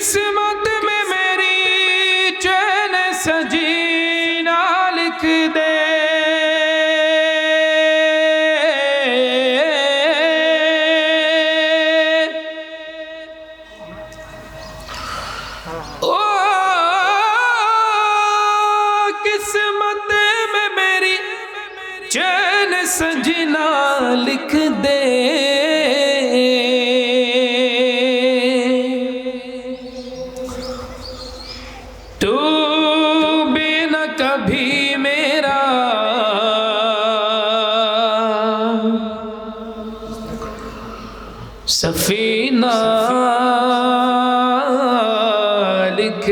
See Simon.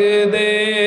लिख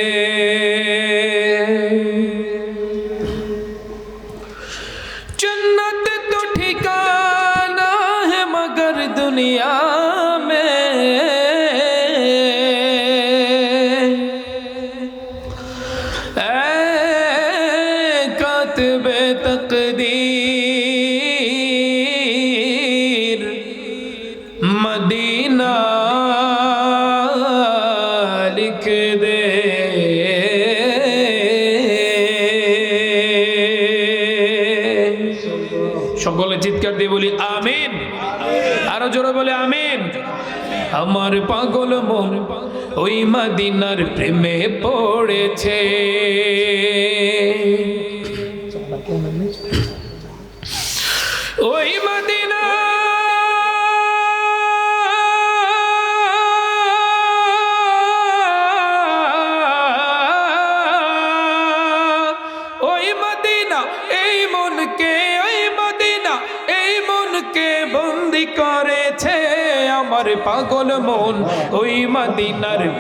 মাদিনার প্রেমে পড়েছে।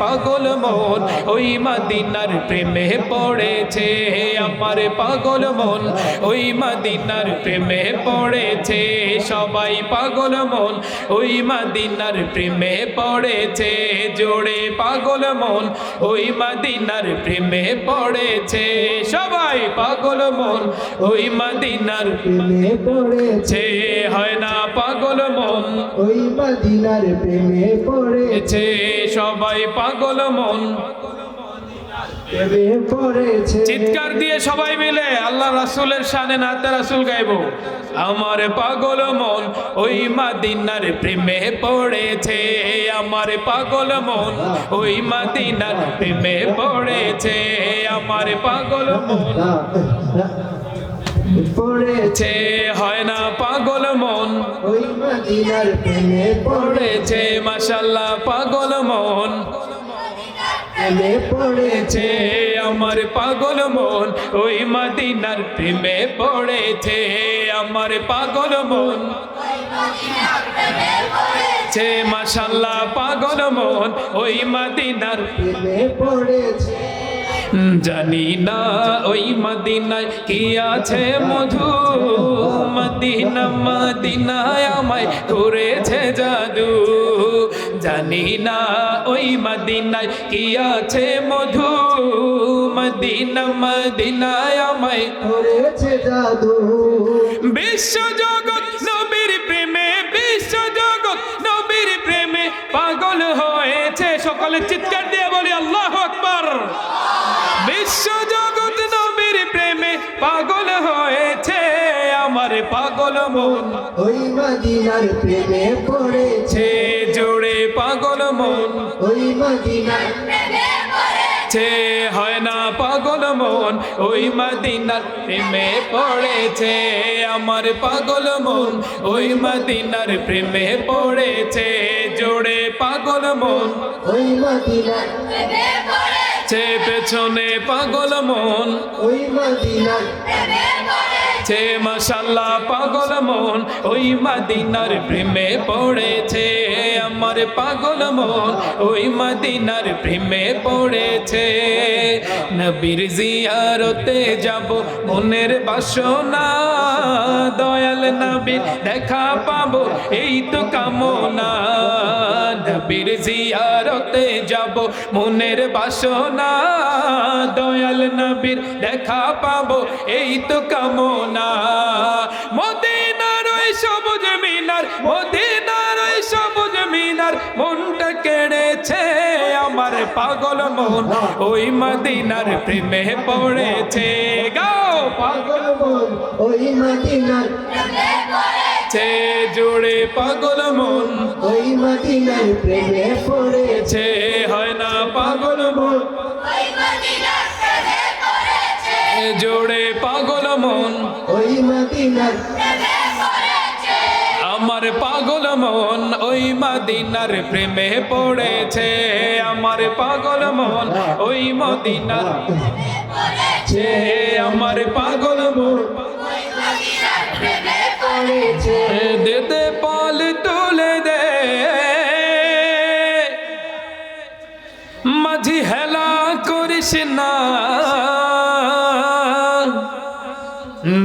পাগল মন ওই মদিনার প্রেমে পড়েছে আমার পাগল মন ওই মদিনার প্রেমে পড়েছে সবাই পাগল মন ওই মদিনার প্রেমে পড়েছে জোড়ে পাগল মন ওই মদিনার প্রেমে পড়েছে সবাই পাগল মন ওই মদিনার প্রেমে পড়েছে হয় না পাগল মন? ওই মদিনার প্রেমে পড়েছে সবাই পাগল মন। চিৎকার দিয়ে সবাই মিলে আল্লাহ রাসূলের শানে নাতে রাসুল গাইবো। আমার পাগল মন ওই মাদিনার প্রেমে পড়েছে। আমার পাগল মন ওই মাদিনার প্রেমে পড়েছে। আমার পাগল মন। পড়েছে হয় না পাগল মন? ওই মদিনার প্রেমে পড়েছে। পড়েছে মাশাল্লাহ পাগল মন। প্রেমে পড়েছে। পড়েছে আমার পাগল মন ওই মদিনার প্রেমে পড়েছে। আমার পাগল মন ছে মাশাল্লাহ পাগল মন ওই মদিনার প্রেমে পড়েছে। জানি না ওই মদিনায় কি আছে মধু। মদিনা মদিনায় আমায় করেছে জাদু। জানি না ওই মদিনায় কি আছে মধু। মদিনা, মদিনায় আমায় করেছে জাদু। বিশ্ব জগৎ নবীর প্রেমে বিশ্ব জগৎ নবীর প্রেমে পাগল হয়েছে। সকলে চিৎকার দিয়ে বলি, আল্লাহ আকবার। বিশ্ব জগৎ নবীর প্রেমে পাগল পাগল মন। ওই মদিনার প্রেমে পড়েছে। জোড়ে পাগল মন। ওই মদিনার ছে হয় না পাগল মন। ওই মদিনার প্রেমে পড়েছে আমার পাগল মন। ওই মদিনার প্রেমে পড়েছে জোড়ে পাগল মন। ওই মদিনার ছে পেছনে পাগল মন। ওই মদিনার ছে মাশাল্লাহ পাগল মন। ওই মদিনার প্রেমে পড়েছে, আমার পাগল মন। ওই মদিনার প্রেমে পড়েছে। নবীর জিয়ারতে যাব, মনের বাসনা। দয়াল নবীর দেখা পাবো, এই তো কামনা। নবীর জিয়ারতে যাব, মনের বাসনা। দয়াল নবীর দেখা পাবো, এই তো কামনা। মদিনার ওই সবুজ মিনার মদিনার ওই সবুজ মিনার মনটা কেড়েছে আমার পাগল মন। ওই মদিনার প্রেমে পড়েছে গাও পাগল মন ওই মদিনার ছে জোড়ে পাগল মন। ওই মদিনার প্রেমে পড়েছে। হয় না পাগল মন। জোড়ে পাগল মন। ওই মদিনার আমার পাগল মন ওই মদিনার প্রেমে পড়েছে। আমার পাগল মন ওই মদিনার আমার পাগল মন দেতে পাল তুলে দে। মাঝি হেলা করিস না।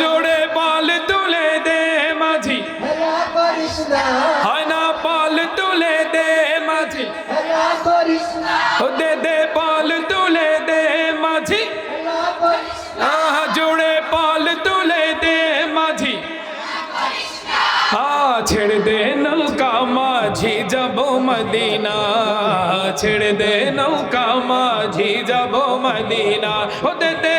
জোড়ে পাল তুলে দে মাঝি। হয় না পাল তুলে দে মাঝি। দে দে পাল তুলে দে মাঝি। জোড়ে পাল তুলে দে মাঝি। ছেড়ে দে নৌকা মাঝি যাব মদিনা। ছেড়ে দে নৌকা মাঝি যাব মদিনা। ও দে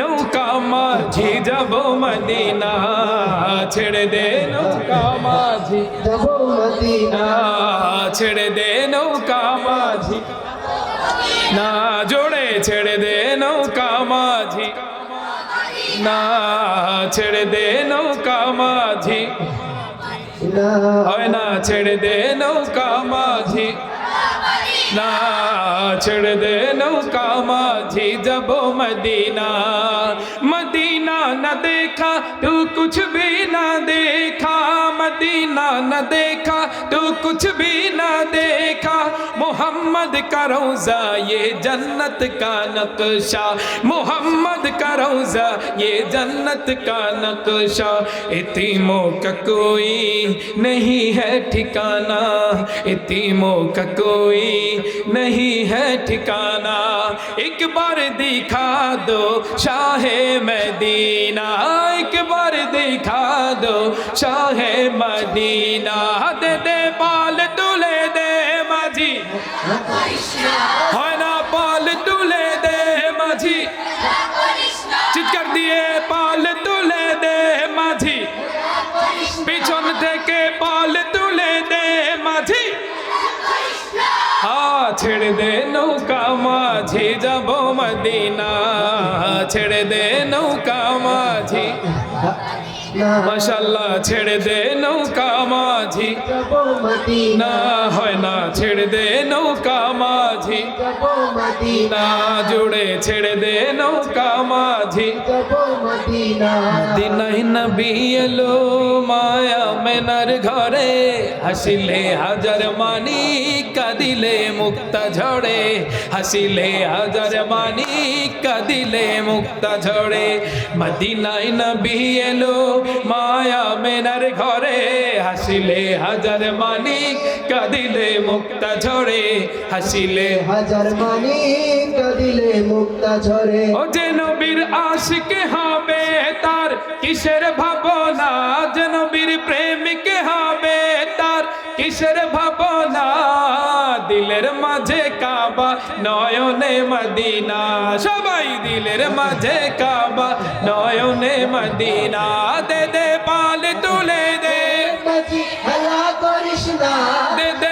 নৌকা মাঝি যাব মদিনা, ছেড়ে দে নৌকা মাঝি যাব মদিনা, ছেড়ে দে নৌকা মাঝি। না জোড়ে ছেড়ে দে নৌকা মাঝি। না ছেড়ে দে নৌকা মাঝি। হয় না ছেড়ে দে নৌকা মাঝি। कृष्णा, छड़ दे नौका माझी जबो मदीना। मदीना न देखा, तू कुछ भी ना देखा। मदीना न देखा, तू कुछ भी ना देखा। मोहम्मद का रोजा, ये जन्नत का नक्शा। मोहम्मद का रोजा, ये जन्नत का नक्शा। इतीमों का कोई नहीं है ठिकाना। इतीमों का कोई नहीं है ठिकाना। एक बार दिखा दो शाह मदीना। एक बार दिखा दो शाह मदीना মদিনা হাতে দে পাল তুলে দে মাঝি। হয় না পাল তুলে দে মাঝি। চিৎকার দিয়ে পাল তুলে দে মাঝি। পিছন থেকে পাল তুলে দে মাঝি। ছেড়ে দে নৌকা মাঝি, যাব মদিনা। ছেড়ে দে নৌকা মাঝি। মাশাল্লাহ ছেড়ে দে নৌকা মাঝি। না হয় না, ছেড়ে দে নৌকা মাঝি। না জুড়ে ছেড়ে দে নৌকা মাঝি। দিনাই নবী এলো মায়া মেনার ঘরে। হাসিলে হাজার মানি কাদিলে মুক্তা ঝড়ে। হাসিলে হাজার মানি কাদিলে মুক্তা ঝড়ে মদিনাই নবী এলো মায়া মেনার ঘরে। হাসিলে হাজার মানি কাদিলে মুক্তা ঝড়ে হাসিলে হাজার মানি কাদিলে মুক্তা ঝরে। ও যে নবীর আশিক হবে তার কিসের ভাবনা? নয়নে মদিনা সবাই দিলের মাঝে কাবা। নয়নে মদিনা দে দে পাল তুলে দে। হেলা করিস না। দে দে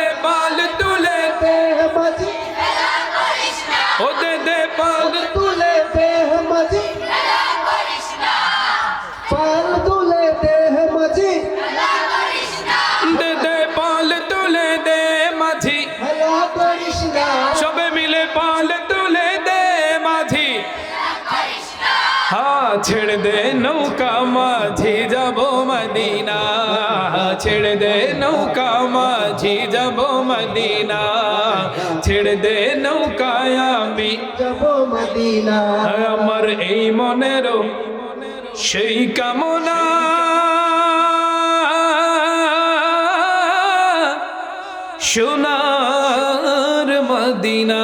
ছেড়ে দে নৌকা মাঝি যাব মদিনা। ছেড়ে দে নৌকা মাঝি যাব মদিনা। ছেড়ে দে নৌকায় আমি যাব মদিনা। আমার এই মনেরও সেই কামনা। সোনার মদিনা।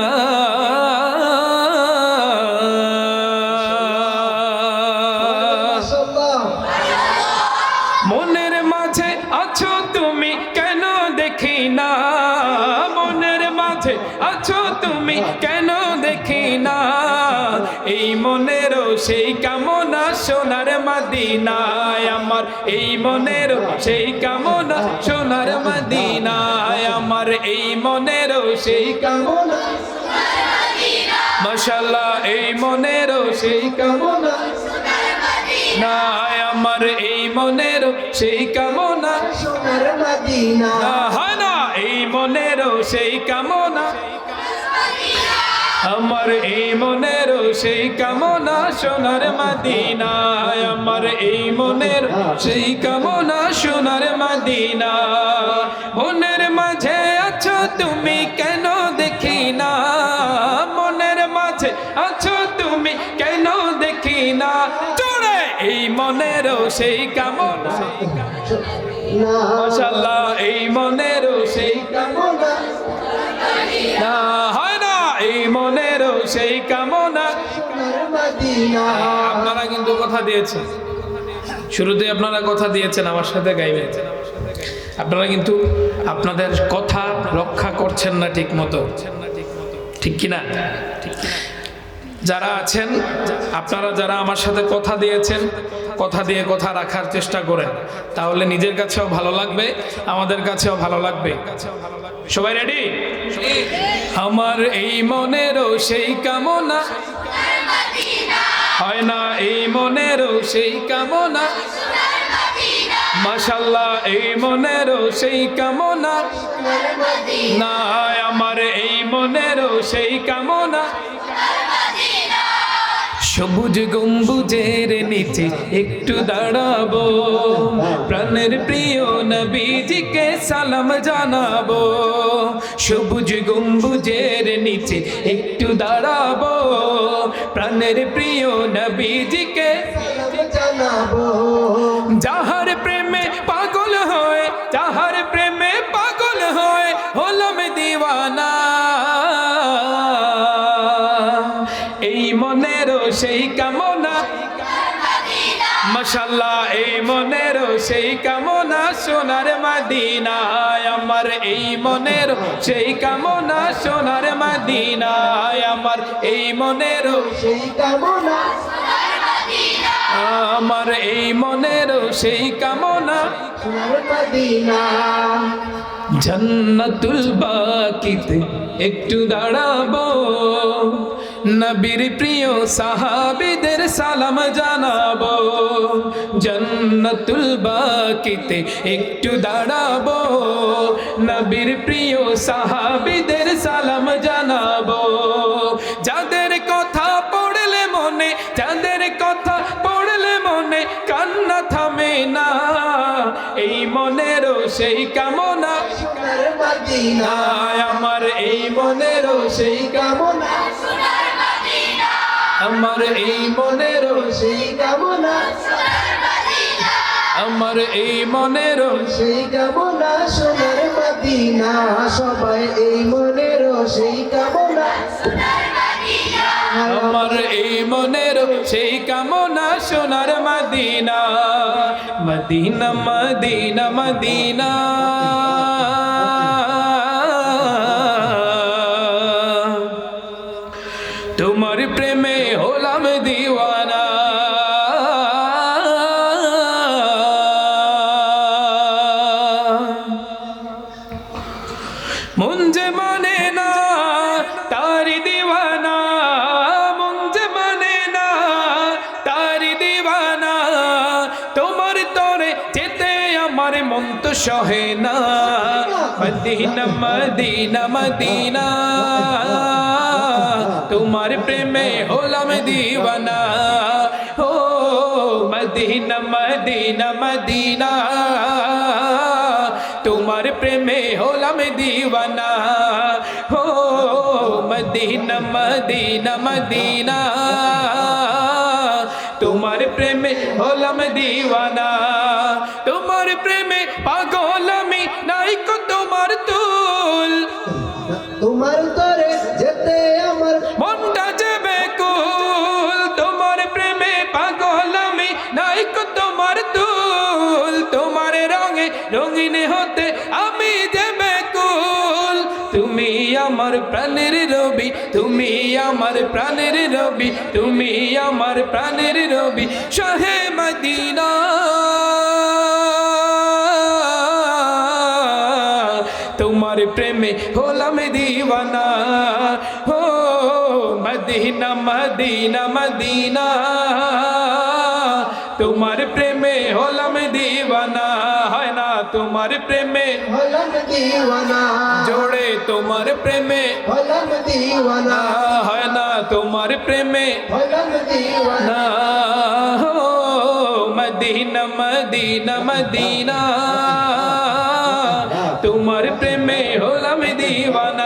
সেই কামনা সোনার মদিনায় আমার এই মনেরও সেই কামনা সোনার মদিনায় আমার এই মনেরও সেই কামনা মশাল্লাহ এই মনেরও সেই কামনা না আমার এই মনেরও সেই কামনা সোনার মদিনা না না এই মনেরও সেই কামনা আমার এই মনেরও সেই কামনা সোনার মদিনা আমার এই মনের সেই কামনা সোনার মদিনা। মনের মাঝে আছো তুমি কেন দেখি না মনের মাঝে আছো তুমি কেন দেখি না জোরে, এই মনেরও সেই কামনা। মাশাল্লাহ এই মনেরও সেই কামনা। সেই কামনা। আপনারা কিন্তু কথা দিয়েছেন। শুরুতে আপনারা কথা দিয়েছেন আমার সাথে গাইবে। আপনারা কিন্তু আপনাদের কথা রক্ষা করছেন না ঠিক মতো ঠিক কিনা? যারা আছেন, আপনারা যারা আমার সাথে কথা দিয়েছেন, কথা দিয়ে কথা রাখার চেষ্টা করেন, তাহলে নিজের কাছেও ভালো লাগবে, আমাদের কাছেও ভালো লাগবে। সবাই রেডি আমার এই মনেরও সেই কামনা। হয় না এই মনেরও সেই কামনা। মাশাল্লাহ এই মনেরও সেই কামনা। না আমার এই মনেরও সেই কামনা। সবুজ গম্বুজের নিচে একটু দাঁড়াবো। প্রাণের প্রিয় নবীজিকে সালাম জানাব। সবুজ গম্বুজের নিচে একটু দাঁড়াবো। প্রাণের প্রিয় নবীজিকে জানাব। যাহার প্রেমে পাগল হয়, যাহার প্রেমে পাগল হয়, হলাম দিওয়ানা। সেই কামনা। মশাল্লাহ এই মনেরও সেই কামনা। সোনার মদিনায় আমার এই মনের সেই কামনা। সোনার মদিনায় আমার এই মনেরও সেই কামনা। আমার এই মনেরও সেই কামনা। মদিনা জান্নাতুল বাকিতে একটু দাঁড়াবো। নবীর প্রিয় সাহাবিদের সালাম জানাব। জন্নতুল বাকিতে একটু দাঁড়াবো। নবীর প্রিয় সাহাবিদের সালাম জানাব। যাদের কথা পড়লে মনে, যাদের কথা পড়লে মনে কান্না থামে না। এই মনেরও সেই কামনা মদিনা। আয় আমার এই মনেরও সেই কামনা। আমার এই মনেরও সেই কামনা। আমার এই মনেরও সেই কামনা। সোনার মদিনা সবাই এই মনের সেই কামনা। আমার এই মনের সেই কামনা সোনার Medina. Medina Medina Medina. Medina Medina তোমার প্রেমে হলাম দিওয়ানা ও মদিনা মদিনা মদিনা তোমার প্রেমে হলাম দিওয়ানা হো মদিনা মদিনা মদিনা তোমার প্রেমে হলাম দিওয়ানা তোমার প্রেমে তোমার তরে যেতে আমার মনটা যাবে কুল তোমার প্রেমে পাগল আমি। নাই কো তোমার তুল তোমার রঙে রঙিন হতে আমি যাবে কুল তুমি আমার প্রাণের রবি, তুমি আমার প্রাণের রবি, তুমি আমার প্রাণের রবি। শাহে মদিনা মদিনা মদিনা মদিনা তোমার প্রেমে হলাম দিওয়ানা হয় না তোমার প্রেমে হলাম দিওয়ানা জোড়ে তোমার প্রেমে হলাম দিওয়ানা না হয় না তোমার প্রেমে হলাম দিওয়ানা না হো মদিনা মদিনা মদিনা তোমার প্রেমে হলাম দিওয়ানা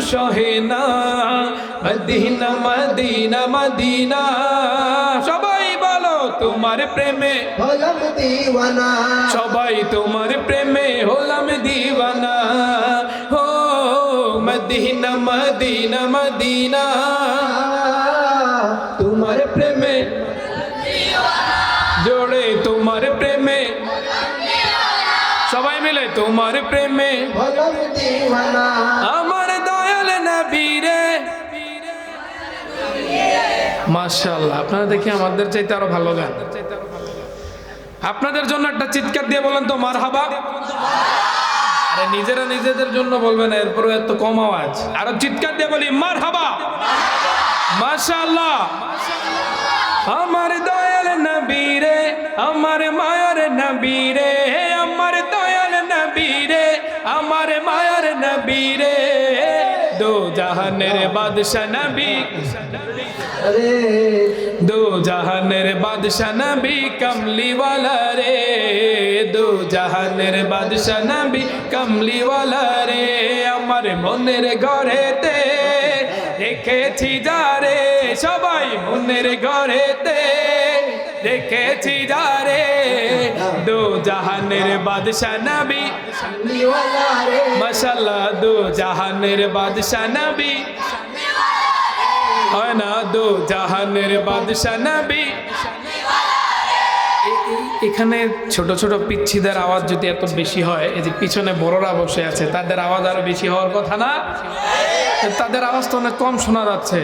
সহে না। মদিনা মদিনা মদিনা। সবাই বলো তোমার প্রেমে। হলাম দিওয়ানা। সবাই তোমার প্রেমে হলাম দিওয়ানা। হো মদিনা মদিনা মদিনা। তোমার প্রেমে। জোড়ে তোমার প্রেমে। সবাই মিলে তোমার প্রেমে। আমার নবীরে। মাশাআল্লাহ, আপনারা দেখি আমাদের চাইতে আরও ভালো গান। আপনাদের জন্য একটা চিৎকার দিয়ে বলেন তো মার হাবা আরে নিজেরা নিজেদের জন্য বলবেন এরপরে এত কম আওয়াজ। আরও চিৎকার দিয়ে বলি মার হাবা মাশাআল্লাহ। আমার দয়াল নবীরে, আমার মায়ার নবীরে আমার দয়াল নবীরে, আমার মায়ার নবীরে। দো জাহানের বাদশা নবী। রে দো জাহানের বাদশা নবী কমলিওয়ালা রে। দো জাহানের বাদশা নবী কমলিওয়ালা রে। আমার মনের ঘরেতে রেখেছি যারে সবাই মনের ঘরেতে রেখেছি যারে, দো জাহানের বাদশা নবী। মাশাল্লাহ দো জাহানের বাদশা নবী। হয় না, দো জাহানের বাদশা নবী। এখানে ছোট ছোট পিচ্ছিদের আওয়াজ যদি এত বেশি হয়, এই যে পিছনে বড়রা বসে আছে, তাদের আওয়াজ আরও বেশি হওয়ার কথা না? তাদের আওয়াজ তো অনেক কম শোনা যাচ্ছে।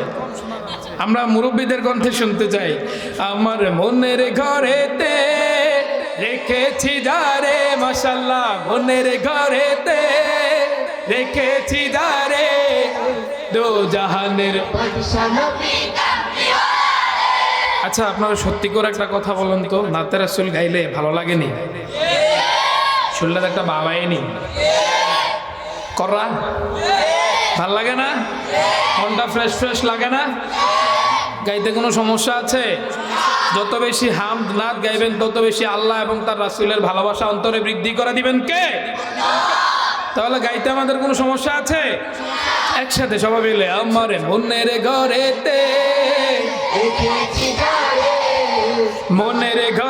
আমরা মুরব্বীদের কণ্ঠে শুনতে চাই। আমার মনের ঘরেতে রেখেছি যারে মাসাল্লাহ মনের ঘরেতে রেখেছি যারে দো জাহানের আচ্ছা আপনারা সত্যি করে একটা কথা বলেন তো নাতের আসল গাইলে ভালো লাগেনি? শুনলে একটা বাবাইনি করা ভালো লাগে না? মনটা ফ্রেশ ফ্রেশ লাগে না? গাইতে কোনো সমস্যা আছে? যত বেশি হাম নাথ গাইবেন, তত বেশি আল্লাহ এবং তার রাসুলের ভালোবাসা অন্তরে বৃদ্ধি করে দিবেন কে? তাহলে গাইতে আমাদের কোনো সমস্যা আছে? একসাথে সবাই মিলে, আমার মনের ঘরেতে মনের ঘরেতে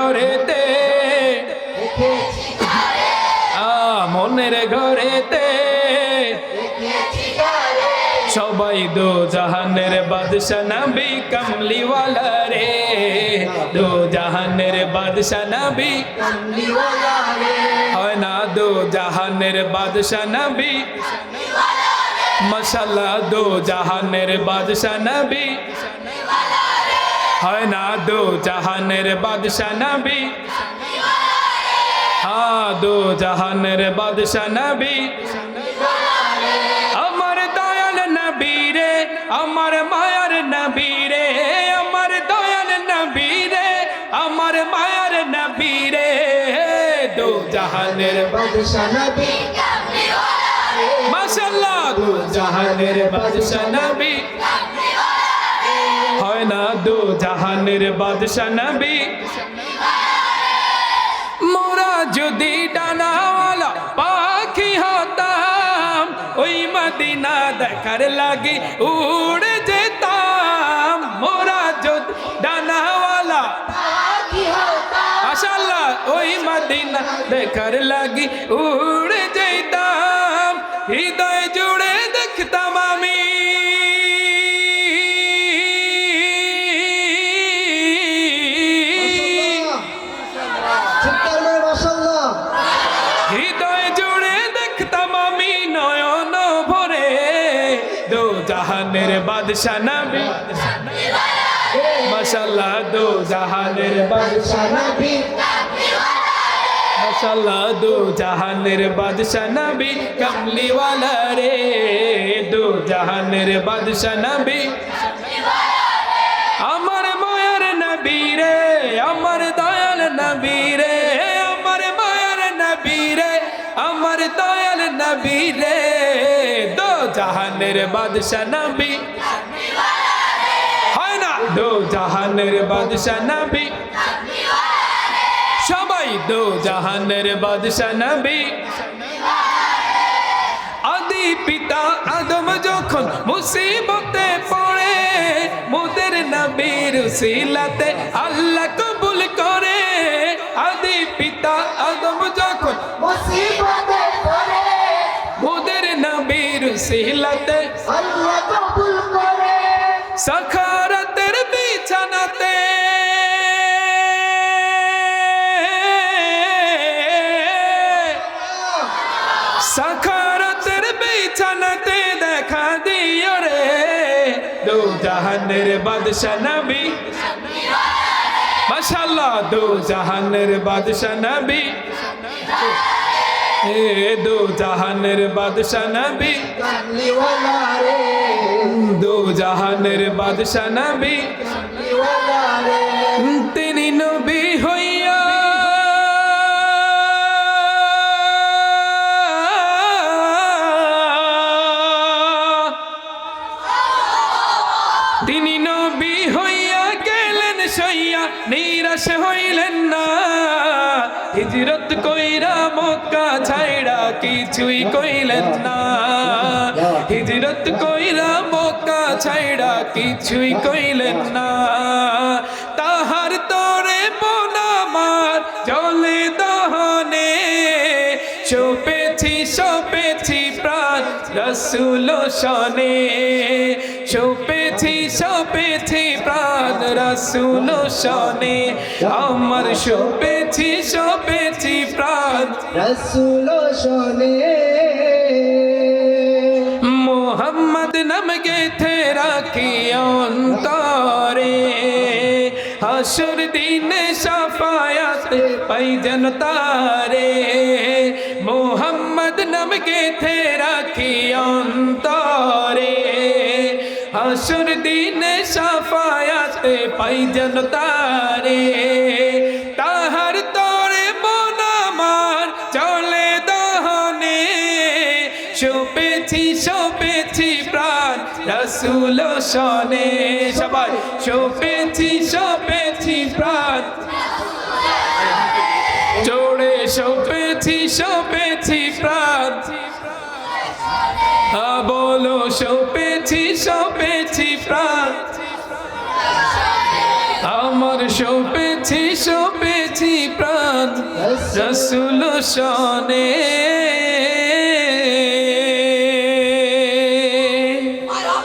সবাই দো জাহানের বাদশা নবী কমলিওয়ালা রে দো জাহানের বাদশা নবী কমলিওয়ালা রে হয় না দো জাহানের বাদশা নবী মশাল্লা দো জাহানের বাদশা নবী হয় না দো জাহানের বাদশা নবী হ্যাঁ দো জাহানের বাদশা নবী আমার আমার মায়ার নবী রে আমার দয়াল নবী রে আমার মায়ার নবী রে দো জাহানের বাদশা নবী। মাশাল্লাহ দো জাহানের বাদশা নবী। হয় না দো জাহানের বাদশা নবী। মোরা যদি মদিনা দেখার লাগে উড়ে যেতাম মোরা যদি ডানাওয়ালা। আশাল্লাহ ওই মদিনা দেখার লাগে উড়ে যেতাম। হৃদয় জুড়ে জাহানের বাদশা নবী মাশাল্লাহ দো জাহানের বাদশা নবী মাশাল্লাহ দো জাহানের বাদশা নবী কমলি ওয়ালা রে দো জাহানের বাদশা নবী আমার মায়ার নবী রে আমার দয়াল নবী রে আমার মায়ার নবী রে আমার দয়াল নবী রে দো জাহানের বাদশা নবী দো জাহানের বাদশা নবী। সবাই দো জাহানের বাদশা নবী। আদি পিতা আদম যখন মুসিবতে পড়ে, মোদের নবীর সিলাতে আল্লাহ কবুল করে। আদি পিতা আদম যখন মুসিবতে পড়ে, মোদের নবীর সিলাতে আল্লাহ কবুল করে। সখারতের সখারতের বিছানাতে দেখা দিও রে দো জাহানের বাদশা নবী মাশাল্লাহ দো জাহানের বাদশা নবী এ দো জাহানের বাদশা নবী দো জাহানের বাদশা নবী নিরাশ হইলেন না। হিজরত কইরা মক্কা ছাইড়া কিছুই কইলেন না। হিজরত কইরা মক্কা ছাইড়া কিছুই কইলেন না। তাহার তোরে মনামার জলে দহনে, সোপেছি সোপেছি প্রাণ রসুল শনে, সোপেছি সোপেছি রসুল শনে আমার সোপেছি সোপেছি প্রাণ। রসুল শোনে। মোহাম্মদ নাম গেথে রাখি অন্তর। হাসুর দিনে সাফায়াতে পাই যেন তারে। মোহাম্মদ নাম গেথে রাখি অন্তরে হাসুর দিনে সাফায়াতে পাই যেন তারে। তাহার তরে মন আমার চলে দহনে। শোপেছি শোপেছি প্রাণ রসুল সনে সবাই, শোপেছি শোপেছি প্রাণ। চড়ে শোপেছি শোপেছি সপেছি সপেছি প্রাণ। রসুল সনে